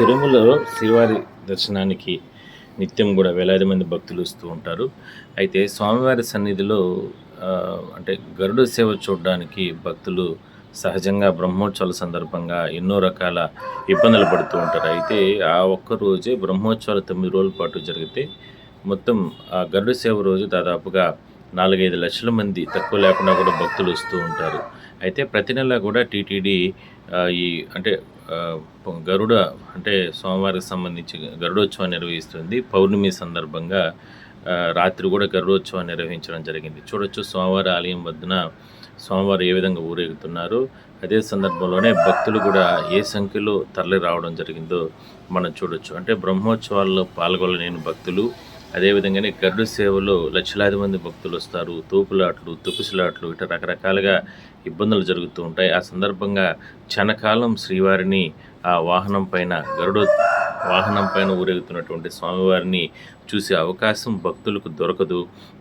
తిరుమలలో శ్రీవారి దర్శనానికి నిత్యం కూడా వేలాది మంది భక్తులు వస్తూ ఉంటారు. అయితే స్వామివారి సన్నిధిలో అంటే గరుడ సేవ చూడడానికి భక్తులు సహజంగా బ్రహ్మోత్సవాల సందర్భంగా ఎన్నో రకాల ఇబ్బందులు పడుతూ ఉంటారు. అయితే ఆ ఒక్క రోజే బ్రహ్మోత్సవాలు తొమ్మిది రోజుల పాటు జరిగితే మొత్తం ఆ గరుడ సేవ రోజు దాదాపుగా నాలుగైదు లక్షల మంది తక్కువ లేకుండా కూడా భక్తులు వస్తూ ఉంటారు. అయితే ప్రతి నెల కూడా టీటీడీ ఈ అంటే గరుడ అంటే సోమవారికి సంబంధించి గరుడోత్సవం నిర్వహిస్తుంది. పౌర్ణమి సందర్భంగా రాత్రి కూడా గరుడోత్సవం నిర్వహించడం జరిగింది. చూడొచ్చు సోమవారి ఆలయం వద్దన సోమవారం ఏ విధంగా ఊరేగుతున్నారు. అదే సందర్భంలోనే భక్తులు కూడా ఏ సంఖ్యలో తరలి రావడం జరిగిందో మనం చూడొచ్చు. అంటే బ్రహ్మోత్సవాల్లో పాల్గొనలేని భక్తులు అదేవిధంగానే గరుడు సేవలో లక్షలాది మంది భక్తులు వస్తారు. తోపులాట్లు తొక్కుసులాట్లు ఇట్లా రకరకాలుగా ఇబ్బందులు జరుగుతూ ఉంటాయి. ఆ సందర్భంగా క్షణకాలం శ్రీవారిని ఆ వాహనం పైన గరుడు వాహనం పైన ఊరేగుతున్నటువంటి స్వామివారిని చూసే అవకాశం భక్తులకు దొరకదు.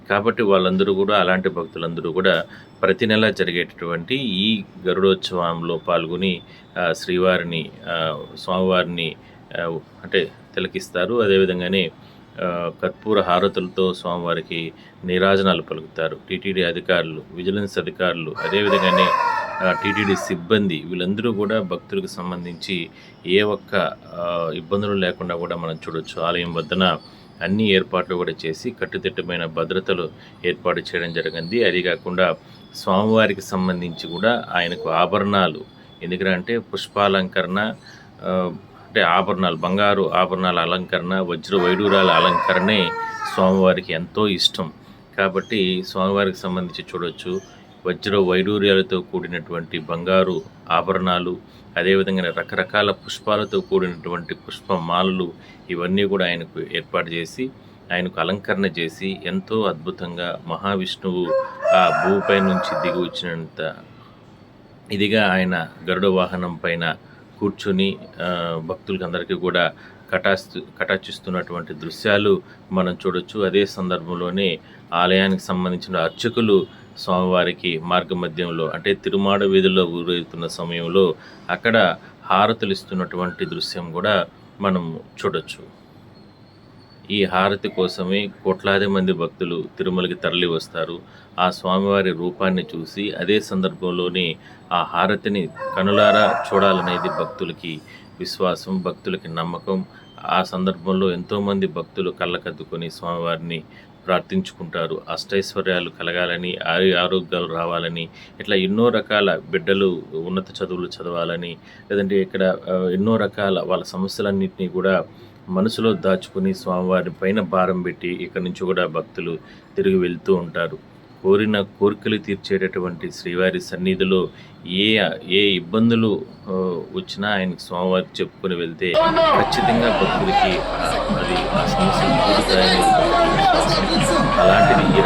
కాబట్టి వాళ్ళందరూ కూడా అలాంటి భక్తులందరూ కూడా ప్రతి నెల జరిగేటటువంటి ఈ గరుడోత్సవంలో పాల్గొని శ్రీవారిని స్వామివారిని అంటే తిలకిస్తారు. అదేవిధంగానే కర్పూర హారతులతో స్వామివారికి నీరాజనాలు పలుకుతారు. టీటీడీ అధికారులు విజిలెన్స్ అధికారులు అదేవిధంగానే టీటీడీ సిబ్బంది వీళ్ళందరూ కూడా భక్తులకు సంబంధించి ఏ ఒక్క ఇబ్బందులు లేకుండా కూడా మనం చూడొచ్చు. ఆలయం వద్దన అన్ని ఏర్పాట్లు కూడా చేసి కట్టుదిట్టమైన భద్రతలు ఏర్పాటు చేయడం జరిగింది. అది కాకుండా స్వామివారికి సంబంధించి కూడా ఆయనకు ఆభరణాలు ఎందుకంటే పుష్పాలంకరణ అంటే ఆభరణాలు బంగారు ఆభరణాల అలంకరణ వజ్ర వైడూరాల అలంకరణే స్వామివారికి ఎంతో ఇష్టం. కాబట్టి స్వామివారికి సంబంధించి చూడొచ్చు. వజ్ర వైడూర్యాలతో కూడినటువంటి బంగారు ఆభరణాలు అదేవిధంగా రకరకాల పుష్పాలతో కూడినటువంటి పుష్పమాలలు ఇవన్నీ కూడా ఆయనకు ఏర్పాటు చేసి ఆయనకు అలంకరణ చేసి ఎంతో అద్భుతంగా మహావిష్ణువు ఆ భూపై నుంచి దిగి వచ్చినంత ఇదిగా ఆయన గరుడ వాహనం పైన కూర్చుని భక్తులకి అందరికీ కూడా కటాస్తు కటాచిస్తున్నటువంటి దృశ్యాలు మనం చూడొచ్చు. అదే సందర్భంలోనే ఆలయానికి సంబంధించిన అర్చకులు స్వామివారికి మార్గ మధ్యంలో అంటే తిరుమాడ వీధుల్లో ఊరేగుతున్న సమయంలో అక్కడ హారతులు ఇస్తున్నటువంటి దృశ్యం కూడా మనం చూడొచ్చు. ఈ హారతి కోసమే కోట్లాది మంది భక్తులు తిరుమలకి తరలి వస్తారు. ఆ స్వామివారి రూపాన్ని చూసి అదే సందర్భంలోనే ఆ హారతిని కనులారా చూడాలనేది భక్తులకి విశ్వాసం భక్తులకి నమ్మకం. ఆ సందర్భంలో ఎంతోమంది భక్తులు కళ్ళకద్దుకొని స్వామివారిని ప్రార్థించుకుంటారు. అష్టైశ్వర్యాలు కలగాలని ఆయు ఆరోగ్యాలు రావాలని ఇట్లా ఎన్నో రకాల బిడ్డలు ఉన్నత చదువులు చదవాలని లేదంటే ఇక్కడ ఎన్నో రకాల వాళ్ళ సమస్యలన్నింటినీ కూడా మనసులో దాచుకుని స్వామివారి పైన భారం పెట్టి ఇక్కడి నుంచి కూడా భక్తులు తిరిగి వెళ్తూ ఉంటారు. కోరిన కోరికలు తీర్చేటటువంటి శ్రీవారి సన్నిధిలో ఏ ఏ ఇబ్బందులు వచ్చినా ఆయనకు స్వామివారికి చెప్పుకొని వెళ్తే ఖచ్చితంగా భక్తులకి అది ఆ సమస్యలు అలాంటిది ఈ